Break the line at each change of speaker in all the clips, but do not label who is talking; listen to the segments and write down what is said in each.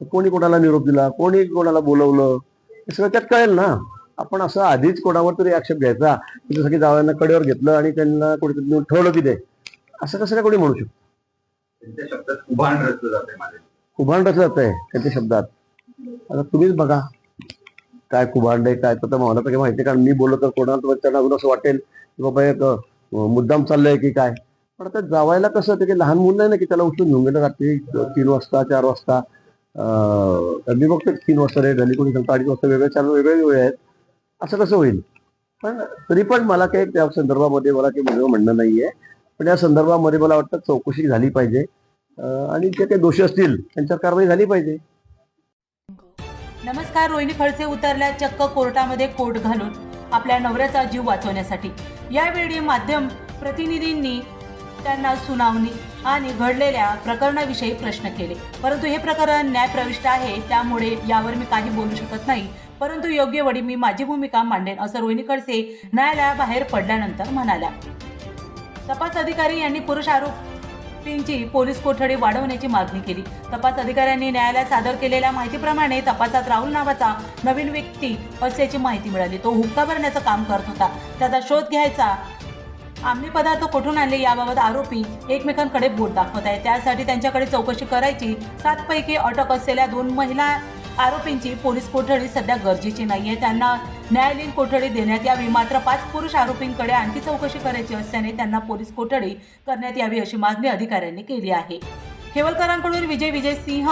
कोणी कोणाला निरोप दिला कोणी कोणाला बोलवलं हे सगळं त्यात कळेल ना. आपण असं आधीच कोणावर तरी आक्षेप घ्यायचा की जसं की जावयांना कडेवर घेतलं आणि त्यांना कोणीतरी नेऊन ठेवलं की ते असं कसं काय कोणी म्हणू शकतो?
उभाण रचलं जाते
कुभांड जात आहे त्यांच्या शब्दात. आता तुम्हीच बघा. काय कुभांड आहे काय तर मला तर काही माहिती कारण मी बोललो तर कोणाला त्यांना अजून असं वाटेल की बाबा एक मुद्दाम चाललंय की काय. पण आता जावायला कसं ते काही लहान मुलं नाही ना की त्याला उचलून घेऊन गेलं रात्री तीन वाजता चार वाजता. अं, मी बघतो तीन वाजता रेट झाली कोणी सांगतो अडीच वाजता वेगळे चार वेगळे वेळ आहेत. असं कसं होईल? पण तरी पण मला काही त्या संदर्भामध्ये मला काही वेगळं म्हणणं नाहीये. पण या संदर्भामध्ये मला वाटतं चौकशी झाली पाहिजे. आणि जे काही दोषी असतील त्यांच्यावर कारवाई झाली पाहिजे.
नमस्कार रोहिणी खडसे उतरल्या चक्क कोर्टामध्ये कोट घालून आपल्या नवऱ्याचा जीव वाचवण्यासाठी. यावेळी माध्यम प्रतिनिधींनी त्यांना सुनावणी आणि घडलेल्या प्रकरणाविषयी प्रश्न केले. परंतु हे प्रकरण न्यायप्रविष्ट आहे त्यामुळे यावर मी काही बोलू शकत नाही. परंतु योग्य वडी मी माझी भूमिका मांडेन असं रोहिणी खडसे न्यायालयाबाहेर पडल्यानंतर म्हणाल्या. तपास अधिकारी यांनी पुरुष आरोपींची पोलीस कोठडी वाढवण्याची मागणी केली. तपास अधिकाऱ्यांनी न्यायालयात सादर केलेल्या माहितीप्रमाणे तपासात राहुल नावाचा नवीन व्यक्ती असल्याची माहिती मिळाली. तो हुक्का भरण्याचं काम करत होता. त्याचा शोध घ्यायचा अंमली पदार्थ कुठून आणले याबाबत आरोपी एकमेकांकडे बोट दाखवत आहे त्यासाठी त्यांच्याकडे चौकशी करायची. सातपैकी अटक असलेल्या दोन महिला आरोपींची पोलीस कोठडी सध्या गरजेची नाहीये. त्यांना न्यायालयीन कोठडी देण्यात यावी. मात्र पाच पुरुष आरोपींकडे आणखी चौकशी करायची असल्याने त्यांना पोलीस कोठडी करण्यात यावी अशी मागणी अधिकाऱ्यांनी केली आहे. खेवलकरांकडून विजय विजय सिंह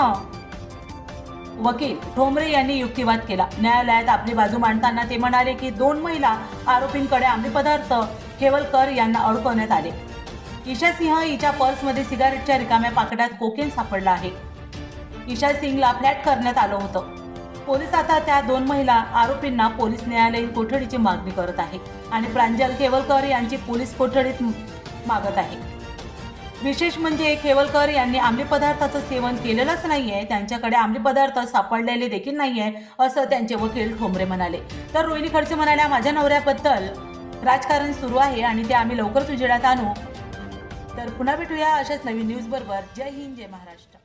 वकील ठोंबरे यांनी युक्तिवाद केला. न्यायालयात आपली बाजू मांडताना ते म्हणाले की दोन महिला आरोपींकडे अंमली पदार्थ खेवलकर यांना अडकवण्यात आले. ईशा सिंह हिच्या पर्समध्ये सिगारेटच्या रिकाम्या पाकिटात कोकेन सापडला आहे. ईशा सिंगला फ्लॅट करण्यात आलं होतं. पोलीस आता त्या दोन महिला आरोपींना पोलीस न्यायालयीन कोठडीची मागणी करत आहे आणि प्रांजल खेवलकर यांची पोलीस कोठडीत मागत आहे. विशेष म्हणजे खेवलकर यांनी अंमली पदार्थाचं सेवन केलेलंच नाहीये त्यांच्याकडे अंमली पदार्थ सापडलेले देखील नाहीये असं त्यांचे वकील ठोंबरे म्हणाले. तर रोहिणी खडसे म्हणाल्या माझ्या नवऱ्याबद्दल राजकारण सुरू आहे आणि ते आम्ही लवकरच उजेडात आणू. तर पुन्हा भेटूया अशाच नवीन न्यूज बरोबर. जय हिंद जय महाराष्ट्र.